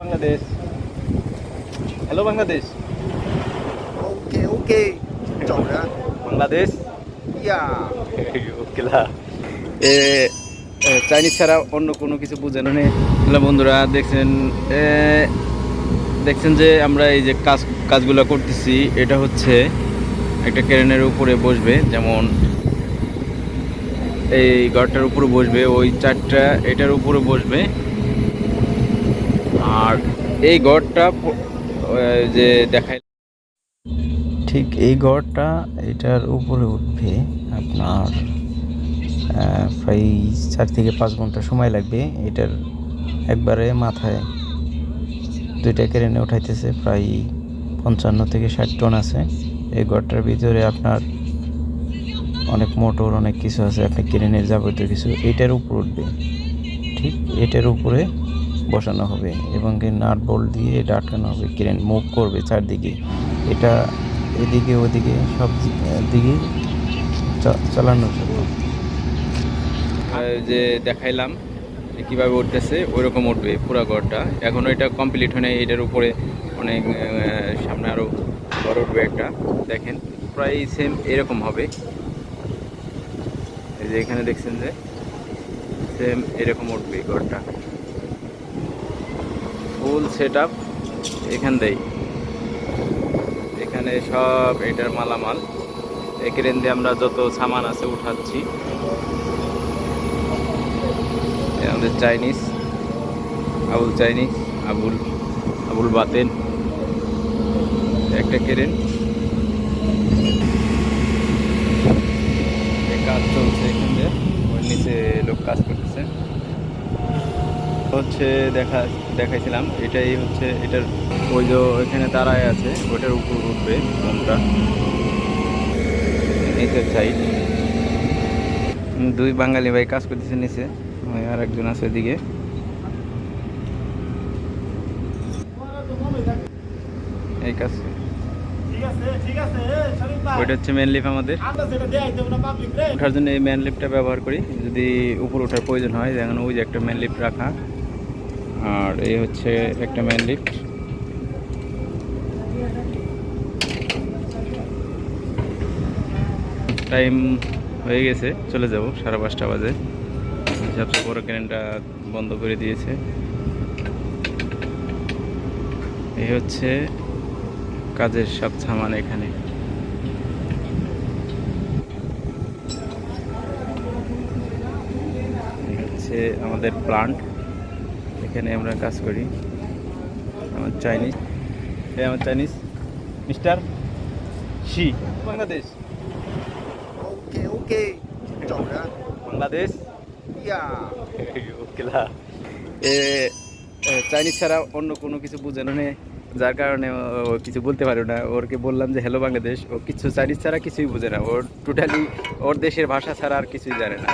Bangladesh. Hello Bangladesh. Okay okay Bangladesh. Chinese ছাড়া অন্য কোনো কিছু বুঝেন নেই বন্ধুরা দেখছেন দেখছেন যে আমরা এই যে কাজ কাজগুলো করতেছি এটা হচ্ছে একটা ক্রেনের উপরে বসবে যেমন এই ঘরটার উপরে বসবে ওই চারটা এটার উপরে বসবে। আর এই ঘরটা যে দেখাই ঠিক এই ঘরটা এটার উপরে উঠবে আপনার প্রায় চার থেকে পাঁচ ঘণ্টা সময় লাগবে। এটার একবারে মাথায় দুইটা কেরেনে উঠাইতেছে, প্রায় পঞ্চান্ন থেকে ষাট টন আছে। এই ঘরটার ভিতরে আপনার অনেক মোটর, অনেক কিছু আছে, আপনি কেরেনের যাবতীয় কিছু, এটার উপর উঠবে। ঠিক এটার উপরে বসানো হবে এবং নাট বল্ট দিয়ে এটা আটকানো হবে, ক্রেন মুভ করবে চারদিকে। এটা এদিকে ওদিকে সব দিকে চালানোর জন্য। যে দেখাইলাম কীভাবে উঠতেছে ওই রকম উঠবে পুরা ঘরটা। এখনও এটা কমপ্লিট হয় এটার উপরে অনেক সামনে আরও ঘর উঠবে একটা। দেখেন, প্রায় সেম এরকম হবে। এই যে এখানে দেখছেন যে সেম এরকম উঠবে ঘরটা। ফুল সেট আপ এখান দেই। এখানে সব এটার মালামাল। এই ক্রেন দিয়ে আমরা যত সামান আছে উঠাচ্ছি। আমাদের চাইনিজ, আবুল চাইনিজ, আবুল আবুল বাতেন। একটা ক্রেন এই কাজ চলছে এখান দিয়ে ওর নিচে লোক কাজ করতেছে হচ্ছে দেখা, দেখাইছিলাম। এটাই হচ্ছে, এটার, ওই যে এখানে দাঁড়ায় আছে, ওটার উপর উঠবে মোমটা নিচের সাইড দুই বাঙালি ভাই কাজ করতেছে নিচে, ওই আর একজন আছে এদিকে। এই কাজ। ওইটা হচ্ছে লিফ আমাদের। ওঠার জন্য এই ম্যান লিফটটা ব্যবহার করি। যদি উপর ওঠার প্রয়োজন হয়, যেমন ওই যে একটা ম্যান লিফট রাখা। আর এই হচ্ছে একটা ম্যান লিফট টাইম হয়ে গেছে, চলে যাব সাড়ে পাঁচটা বাজে। সবচেয়ে বড় ক্রেনটা বন্ধ করে দিয়েছে। এই হচ্ছে কাজের সব সামান এখানে। হচ্ছে আমাদের প্লান্ট এখানে আমরা কাজ করি। আমার চাইনিজ এই আমার Chinese mister Xi Bangladesh okay okay Bangladesh এ চাইনিজ ছাড়া অন্য কোনো কিছু বুঝে না যার কারণে ও কিছু বলতে পারে না। ওরকে বললাম যে হ্যালো বাংলাদেশ ও কিছু চাইনিজ ছাড়া কিছুই বোঝে না। ওর টোটালি ওর দেশের ভাষা ছাড়া আর কিছুই জানে না।